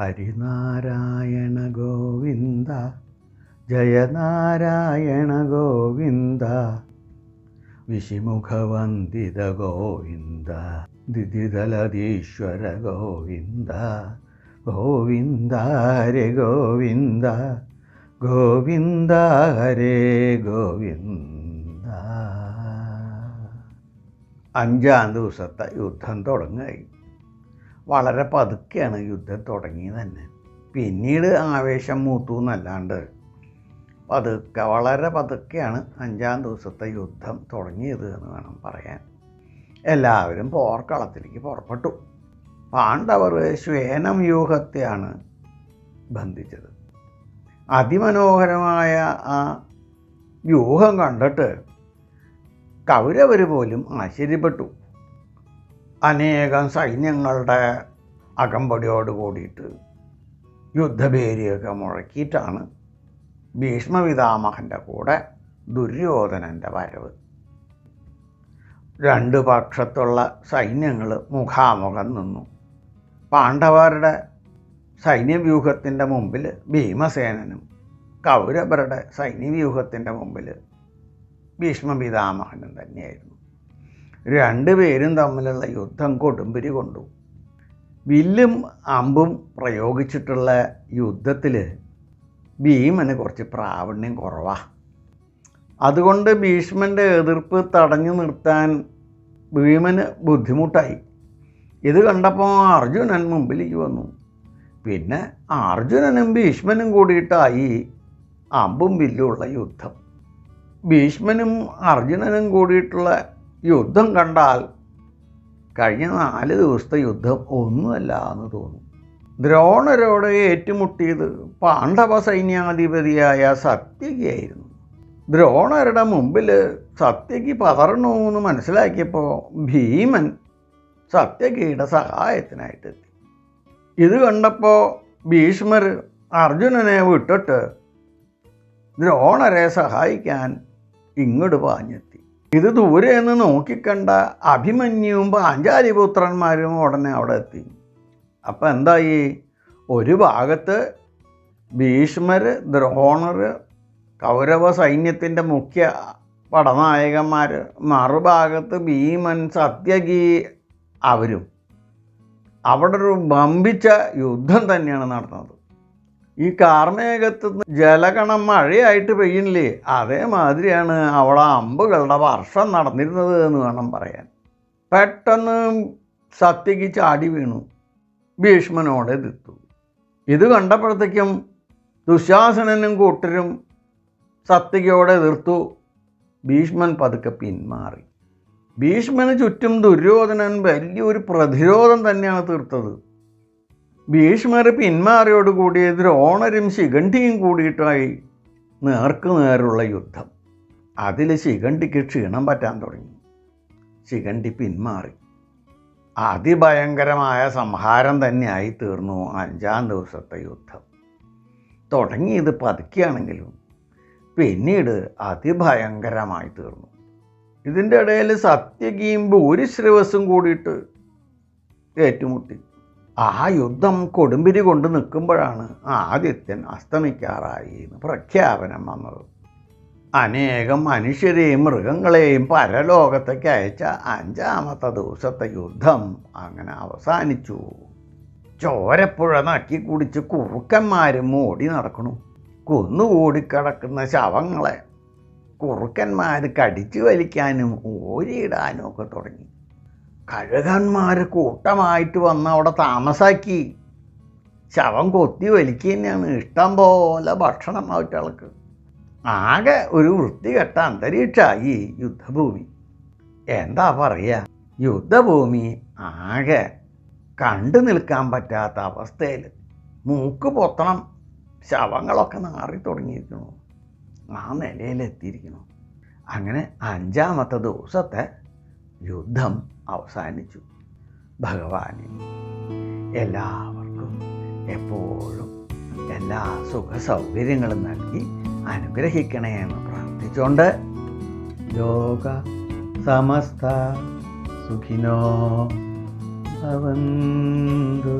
ഹരിനാരായണ ഗോവിന്ദ ജയനാരായണ ഗോവിന്ദ വിഷിമുഖവന്ദിത ഗോവിന്ദ ദിദിതലതീശ്വര ഗോവിന്ദ ഗോവിന്ദ ഹരേ ഗോവിന്ദ ഗോവിന്ദ ഹരേ ഗോവിന്ദ. അഞ്ചാം ദിവസത്തെ യുദ്ധം തുടങ്ങുകയായി വളരെ പതുക്കെയാണ് യുദ്ധം തുടങ്ങിയത് തന്നെ. പിന്നീട് ആവേശം മൂത്തു എന്നല്ലാണ്ട് പതുക്കെ വളരെ പതുക്കെയാണ് അഞ്ചാം ദിവസത്തെ യുദ്ധം തുടങ്ങിയത് എന്ന് വേണം പറയാൻ. എല്ലാവരും പോർക്കളത്തിലേക്ക് പുറപ്പെട്ടു. പാണ്ഡവർ ശ്വേനം വ്യൂഹത്തെയാണ് ബന്ധിച്ചത്. അതിമനോഹരമായ ആ വ്യൂഹം കണ്ടിട്ട് കൗരവർ പോലും ആശ്ചര്യപ്പെട്ടു. അനേകം സൈന്യങ്ങളുടെ അകമ്പടിയോട് കൂടിയിട്ട് യുദ്ധഭേരിയൊക്കെ മുഴക്കിയിട്ടാണ് ഭീഷ്മപിതാമഹന്റെ കൂടെ ദുര്യോധനന്റെ വരവ്. രണ്ട് പക്ഷത്തുള്ള സൈന്യങ്ങൾ മുഖാമുഖം നിന്നു. പാണ്ഡവരുടെ സൈന്യവ്യൂഹത്തിന്റെ മുമ്പിൽ ഭീമസേനനും കൗരവരുടെ സൈന്യവ്യൂഹത്തിന്റെ മുമ്പിൽ ഭീഷ്മപിതാമഹനും തന്നെയായിരുന്നു. രണ്ടുപേരും തമ്മിലുള്ള യുദ്ധം കൊടുമ്പിരി കൊണ്ടു. വില്ലും അമ്പും പ്രയോഗിച്ചിട്ടുള്ള യുദ്ധത്തിൽ ഭീമന് കുറച്ച് പ്രാവണ്യം കുറവാണ് അതുകൊണ്ട് ഭീഷ്മന്റെ എതിർപ്പ് തടഞ്ഞു നിർത്താൻ ഭീമന് ബുദ്ധിമുട്ടായി. ഇത് കണ്ടപ്പോൾ അർജുനൻ മുമ്പിലേക്ക് വന്നു. പിന്നെ അർജുനനും ഭീഷ്മനും കൂടിയിട്ടായി അമ്പും വില്ലുമുള്ള യുദ്ധം. ഭീഷ്മനും അർജുനനും കൂടിയിട്ടുള്ള യുദ്ധം കണ്ടാൽ കഴിഞ്ഞ നാല് ദിവസത്തെ യുദ്ധം ഒന്നുമല്ല എന്ന് തോന്നും. ദ്രോണരോട് ഏറ്റുമുട്ടിയത് പാണ്ഡവ സൈന്യാധിപതിയായ സത്യകിയായിരുന്നു. ദ്രോണരുടെ മുമ്പിൽ സത്യകി പതറണു എന്ന് മനസ്സിലാക്കിയപ്പോൾ ഭീമൻ സത്യകിയുടെ സഹായത്തിനായിട്ട് എത്തി. ഇത് കണ്ടപ്പോൾ ഭീഷ്മർ അർജുനനെ വിട്ടിട്ട് ദ്രോണരെ സഹായിക്കാൻ ഇങ്ങോട്ട് പാഞ്ഞെത്തി. ഇത് ദൂരെ നിന്ന് നോക്കിക്കണ്ട അഭിമന്യുവും പാഞ്ചാലിപുത്രന്മാരും ഉടനെ അവിടെ എത്തി. അപ്പം എന്തായി? ഒരു ഭാഗത്ത് ഭീഷ്മർ ദ്രോണർ കൗരവ സൈന്യത്തിന്റെ മുഖ്യ പടനായകന്മാർ മറുഭാഗത്ത് ഭീമൻ സത്യകി അവരും. അവിടെ ഒരു ബമ്പിച്ച യുദ്ധം തന്നെയാണ് നടന്നത്. ഈ കാർമേഘത്ത് ജലകണം മഴയായിട്ട് പെയ്യണില്ലേ അതേമാതിരിയാണ് അവിടെ അമ്പുകളുടെ വർഷം നടന്നിരുന്നത് എന്ന് വേണം പറയാൻ. പെട്ടെന്ന് സത്യക്ക് ചാടി വീണു. ഭീഷ്മനോട് എതിർത്തു. ഇത് കണ്ടപ്പോഴത്തേക്കും ദുശാസനനും കൂട്ടരും സത്യകയോടെ എതിർത്തു. ഭീഷ്മൻ പതുക്കെ പിന്മാറി. ഭീഷ്മന് ചുറ്റും ദുര്യോധനൻ വലിയൊരു പ്രതിരോധം തന്നെയാണ് തീർത്തത്. ഭീഷ്മർ പിന്മാറിയോടുകൂടി ദ്രോണരും ശിഖണ്ഠിയും കൂടിയിട്ടായി നേർക്ക് നേരുള്ള യുദ്ധം. അതിൽ ശിഖണ്ഠിക്ക് ക്ഷീണം പറ്റാൻ തുടങ്ങി. ശിഖണ്ഠി പിന്മാറി. അതിഭയങ്കരമായ സംഹാരം തന്നെയായി തീർന്നു അഞ്ചാം ദിവസത്തെ യുദ്ധം. തുടങ്ങിയത് പതുക്കിയാണെങ്കിലും പിന്നീട് അതിഭയങ്കരമായി തീർന്നു. ഇതിന്റെ ഇടയിൽ സത്യകിയും ഭൂരിശ്രവസും കൂടിയിട്ട് ഏറ്റുമുട്ടി. ആ യുദ്ധം കൊടുമ്പിരി കൊണ്ട് നിൽക്കുമ്പോഴാണ് ആദിത്യൻ അസ്തമിക്കാറായി എന്ന് പ്രഖ്യാപനം വന്നത്. അനേകം മനുഷ്യരെയും മൃഗങ്ങളെയും പരലോകത്തേക്ക് അയച്ച അഞ്ചാമത്തെ ദിവസത്തെ യുദ്ധം അങ്ങനെ അവസാനിച്ചു. ചോരപ്പുഴ നക്കി കുടിച്ച് കുറുക്കന്മാരും ഓടി നടക്കണു. കൊന്നുകൂടിക്കിടക്കുന്ന ശവങ്ങളെ കുറുക്കന്മാർ കടിച്ചു വലിക്കാനും ഓരിയിടാനും ഒക്കെ തുടങ്ങി. കഴുകന്മാർ കൂട്ടമായിട്ട് വന്ന് അവിടെ താമസാക്കി. ശവം കൊത്തി വലിക്കുക തന്നെയാണ്. ഇഷ്ടം പോലെ ഭക്ഷണം അവറ്റകൾക്ക് ആകെ ഒരു വൃത്തികെട്ട അന്തരീക്ഷമായി യുദ്ധഭൂമി. എന്താ പറയുക യുദ്ധഭൂമി ആകെ കണ്ടു നിൽക്കാൻ പറ്റാത്ത അവസ്ഥയിൽ മൂക്ക് പൊത്തണം ശവങ്ങളൊക്കെ നാറി തുടങ്ങിയിരിക്കണു ആ നിലയിലെത്തിയിരിക്കണു അങ്ങനെ അഞ്ചാമത്തെ ദിവസത്തെ യുദ്ധം അവസാനിച്ചു. ഭഗവാനെ എല്ലാവർക്കും എപ്പോഴും എല്ലാ സുഖ സൗകര്യങ്ങളും നൽകി അനുഗ്രഹിക്കണേ എന്ന് പ്രാർത്ഥിച്ചുകൊണ്ട് ലോക സമസ്ത സുഖിനോ ഭവന്തു.